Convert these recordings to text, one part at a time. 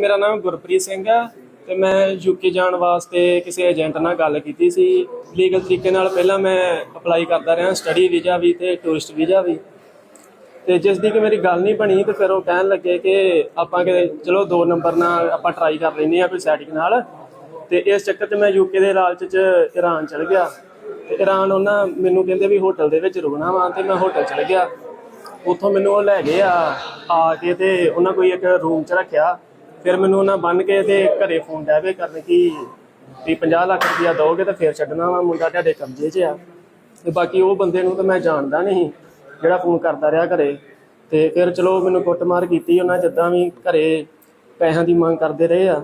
ਮੇਰਾ ਨਾਮ ਗੁਰਪ੍ਰੀਤ ਸਿੰਘ ਹੈ ਤੇ ਮੈਂ ਯੂਕੇ ਜਾਣ ਵਾਸਤੇ ਕਿਸੇ ਏਜੰਟ ਨਾਲ ਗੱਲ ਕੀਤੀ ਸੀ। ਲੀਗਲ ਤਰੀਕੇ ਨਾਲ ਪਹਿਲਾਂ ਮੈਂ ਅਪਲਾਈ ਕਰਦਾ ਰਿਹਾ ਸਟੱਡੀ ਵੀਜ਼ਾ ਵੀ ਤੇ ਟੂਰਿਸਟ ਵੀਜ਼ਾ ਵੀ। ਤੇ ਜਿਸ ਦੀ ਕਿ ਮੇਰੀ ਗੱਲ ਨਹੀਂ ਬਣੀ ਤੇ ਫਿਰ ਉਹ ਕਹਿਣ ਲੱਗੇ ਕਿ ਆਪਾਂ ਕਿ ਚਲੋ ਦੋ ਨੰਬਰ ਨਾਲ ਆਪਾਂ ਟਰਾਈ ਕਰ ਲੈਂਦੇ ਆ ਕੋਈ ਸੈਟਿੰਗ ਨਾਲ। ਤੇ ਇਸ ਚੱਕਰ 'ਚ ਮੈਂ ਯੂਕੇ ਦੇ ਲਾਲਚ 'ਚ ਈਰਾਨ ਚਲ ਗਿਆ। ਤੇ ਈਰਾਨ ਉਹਨਾਂ ਮੈਨੂੰ ਕਹਿੰਦੇ ਵੀ ਹੋਟਲ ਦੇ ਵਿੱਚ ਰੁਕਣਾ ਵਾ ਤੇ ਮੈਂ ਹੋਟਲ ਚਲ ਗਿਆ। ਉੱਥੋਂ ਮੈਨੂੰ ਉਹ ਲੈ ਗਏ ਆ ਆ ਕੇ ਤੇ ਉਹਨਾਂ ਕੋਈ ਇੱਕ ਰੂਮ 'ਚ ਰੱਖਿਆ। ਫਿਰ ਮੈਨੂੰ ਉਹਨਾਂ ਬੰਨ ਕੇ ਤੇ ਘਰੇ ਫੋਨ ਡੈਵੇ ਕਰਨ ਕਿ ਵੀ 50 ਲੱਖ ਰੁਪਇਆ ਦੋਗੇ ਤਾਂ ਫਿਰ ਛੱਡਣਾ ਵਾ, ਮੁੰਡਾ ਤੁਹਾਡੇ ਕਬਜ਼ੇ 'ਚ ਆ। ਤੇ ਬਾਕੀ ਉਹ ਬੰਦੇ ਨੂੰ ਤਾਂ ਮੈਂ ਜਾਣਦਾ ਨਹੀਂ ਜਿਹੜਾ ਫੋਨ ਕਰਦਾ ਰਿਹਾ ਘਰੇ। ਤੇ ਫਿਰ ਚਲੋ ਮੈਨੂੰ ਕੁੱਟਮਾਰ ਕੀਤੀ ਉਹਨਾਂ ਜਿੱਦਾਂ ਵੀ ਘਰੇ ਪੈਸਿਆਂ ਦੀ ਮੰਗ ਕਰਦੇ ਰਹੇ ਆ।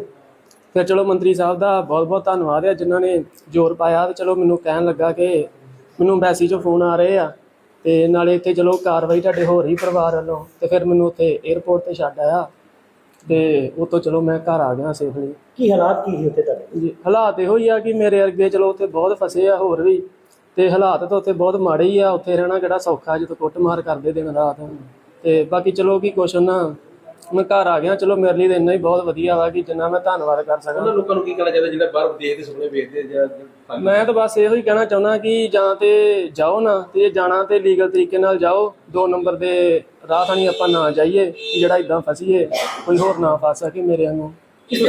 ਫਿਰ ਚਲੋ ਮੰਤਰੀ ਸਾਹਿਬ ਦਾ ਬਹੁਤ ਬਹੁਤ ਧੰਨਵਾਦ ਆ, ਜਿਨ੍ਹਾਂ ਨੇ ਜ਼ੋਰ ਪਾਇਆ ਤੇ ਚਲੋ ਮੈਨੂੰ ਕਹਿਣ ਲੱਗਾ ਕਿ ਮੈਨੂੰ ਐਮਬੈਸੀ 'ਚੋਂ ਫੋਨ ਆ ਰਹੇ ਆ। ਤੇ ਨਾਲੇ ਇੱਥੇ ਚਲੋ ਕਾਰਵਾਈ ਤੁਹਾਡੇ ਹੋ ਰਹੀ ਪਰਿਵਾਰ ਵੱਲੋਂ, ਤੇ ਫਿਰ ਮੈਨੂੰ ਉੱਥੇ 에ਅਰਪੋਰਟ ਤੇ ਛੱਡ ਆਇਆ। ਤੇ ਉਤੋਂ ਚਲੋ ਮੈਂ ਘਰ ਆ ਗਿਆ ਸੇਫਲੀ। ਕੀ ਹਾਲਾਤ ਕੀ ਸੀ ਉੱਥੇ ਤੁਹਾਡੇ? ਜੀ ਹਾਲਾਤ ਇਹੋ ਹੀ ਆ ਕਿ ਮੇਰੇ ਅੱਗੇ ਚਲੋ ਉੱਥੇ ਬਹੁਤ ਫਸੇ ਆ ਹੋਰ ਵੀ ਤੇ ਹਾਲਾਤ ਤਾਂ ਉੱਥੇ ਬਹੁਤ ਮਾੜੇ ਹੀ ਆ। ਉੱਥੇ ਰਹਿਣਾ ਕਿਹੜਾ ਸੌਖਾ ਜਦੋਂ ਕੁੱਟਮਾਰ ਕਰਦੇ ਦਿਨ ਰਾਤ। ਤੇ ਬਾਕੀ ਚਲੋ ਕੀ ਕੁਛ ਉਹਨਾਂ ਮੈਂ ਘਰ ਆ ਗਿਆ। ਚਲੋ ਮੇਰੇ ਲਈ ਤਾਂ ਇੰਨਾ ਹੀ ਬਹੁਤ ਵਧੀਆ ਵਾ ਕਿ ਜਿੰਨਾ ਮੈਂ ਧੰਨਵਾਦ ਕਰ ਸਕਾਂ। ਉਹਨਾਂ ਲੋਕਾਂ ਨੂੰ ਕੀ ਕਹਿਣਾ ਚਾਹੀਦਾ ਜਿਹੜਾ ਬਾਹਰ ਦੇਖਦੇ ਸੁਪਨੇ ਵੇਖਦੇ ਜਾਂ ਜਾਂ- ਮੈਂ ਤਾਂ ਬਸ ਇਹੋ ਹੀ ਕਹਿਣਾ ਚਾਹੁੰਦਾ ਕਿ ਜਾਂ ਤੇ ਜਾਓ ਨਾ ਤੇ ਜੇ ਜਾਣਾ ਤੇ ਲੀਗਲ ਤਰੀਕੇ ਨਾਲ ਜਾਓ। ਦੋ ਨੰਬਰ ਦੇ ਰਾਹ ਥਾਣੀ ਆਪਾਂ ਨਾ ਜਾਈਏ ਕਿ ਜਿਹੜਾ ਇਦਾਂ ਫਸੀਏ। ਕੋਈ ਹੋਰ ਨਾ ਫਸ ਸਕੇ ਮੇਰੇ ਨੂੰ